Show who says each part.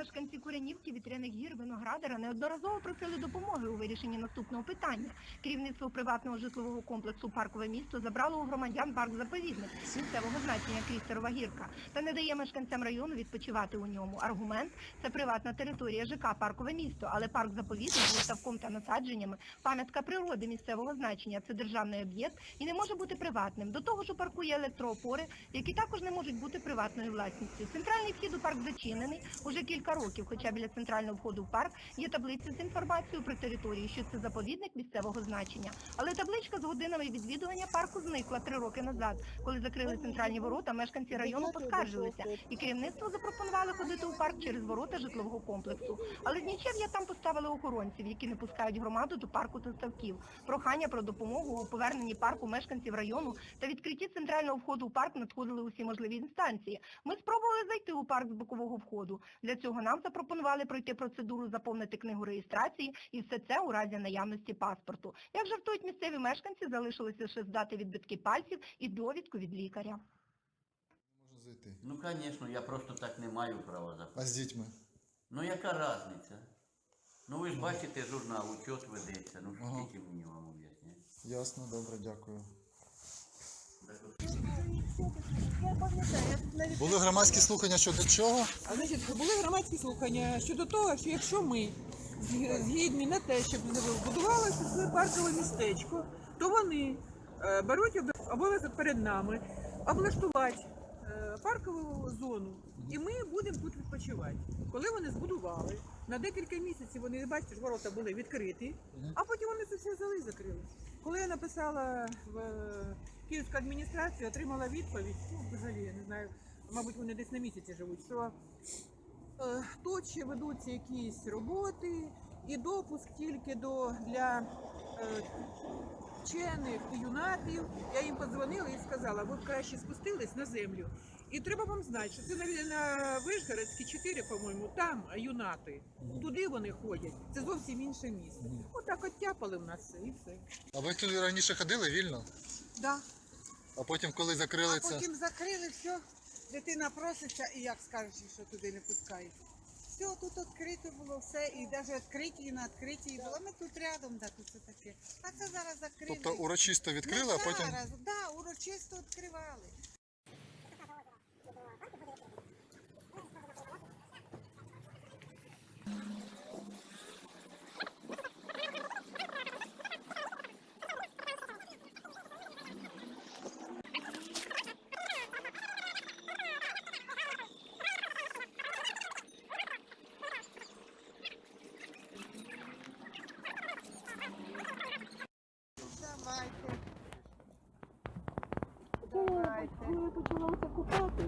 Speaker 1: Мешканці Куренівки, Вітряних гір, Виноградара неодноразово просили допомоги у вирішенні наступного питання. Керівництво приватного житлового комплексу Паркове місто забрало у громадян парк заповідник місцевого значення Крістерова гірка та не дає мешканцям району відпочивати у ньому. Аргумент це приватна територія ЖК Паркове місто, але парк заповідник з ставком та насадженнями пам'ятка природи місцевого значення. Це державний об'єкт і не може бути приватним. До того ж у парку є електроопори, які також не можуть бути приватною власністю. Центральний вхід у парк зачинений уже кілька років, хоча біля центрального входу в парк є таблиця з інформацією про територію, що це заповідник місцевого значення. Але табличка з годинами відвідування парку зникла три роки назад, коли закрили центральні ворота. Мешканці району поскаржилися, і керівництво запропонували ходити у парк через ворота житлового комплексу. Але з нічев'я там поставили охоронців, які не пускають громаду до парку та ставків. Прохання про допомогу у поверненні парку мешканців району та відкритті центрального входу у парк надходили усі можливі інстанції. Ми спробували зайти у парк з бокового входу. Для цього нам запропонували пройти процедуру заповнити книгу реєстрації і все це у разі наявності паспорту. Як жартують місцеві мешканці, залишилося лише здати відбитки пальців і довідку від лікаря.
Speaker 2: Можна зайти.
Speaker 3: Ну, звісно, я просто так не маю права
Speaker 2: А з дітьми?
Speaker 3: Ну яка різниця? Ну ви ж бачите журнал, учет ведеться. Ну
Speaker 2: Ага.
Speaker 3: скільки мені вам об'ясняти?
Speaker 2: Ясно, добре, дякую.
Speaker 4: Я пам'ятаю, я тут навіть
Speaker 2: Були громадські слухання щодо чого?
Speaker 4: А, значить, були громадські слухання щодо того, що якщо ми зг- згідні на те, щоб будувалося це паркове містечко, то вони е, беруть об- обов'язок перед нами облаштувати е, паркову зону, і ми будемо тут відпочивати. Коли вони збудували, на декілька місяців вони, бачите, ж ворота були відкриті, а потім вони це все взяли і закрили. Коли я написала в е, Київську адміністрацію, отримала відповідь, ну, взагалі, я не знаю, мабуть, вони десь на місяці живуть, що е, тут ще ведуться якісь роботи і допуск тільки до для е, вчених і юнатів. Я їм подзвонила і сказала, ви б краще спустились на землю. І треба вам знати, що це на, Вишгородській 4, по-моєму, там юнати. Туди вони ходять. Це зовсім інше місце. Отак от оттяпали в нас все і все.
Speaker 2: А ви туди раніше ходили вільно?
Speaker 5: Да.
Speaker 2: А потім, коли закрили
Speaker 5: А
Speaker 2: це.
Speaker 5: потім закрили все, дитина проситься і як скажеш, що туди не пускають. Все, тут відкрито було все, і навіть відкриті, і на відкриті було. Ми тут рядом, да, тут все таке. А це зараз закрили.
Speaker 2: Тобто урочисто відкрили, а потім.
Speaker 5: зараз, да, урочисто відкривали.
Speaker 4: Коли я почалася купати,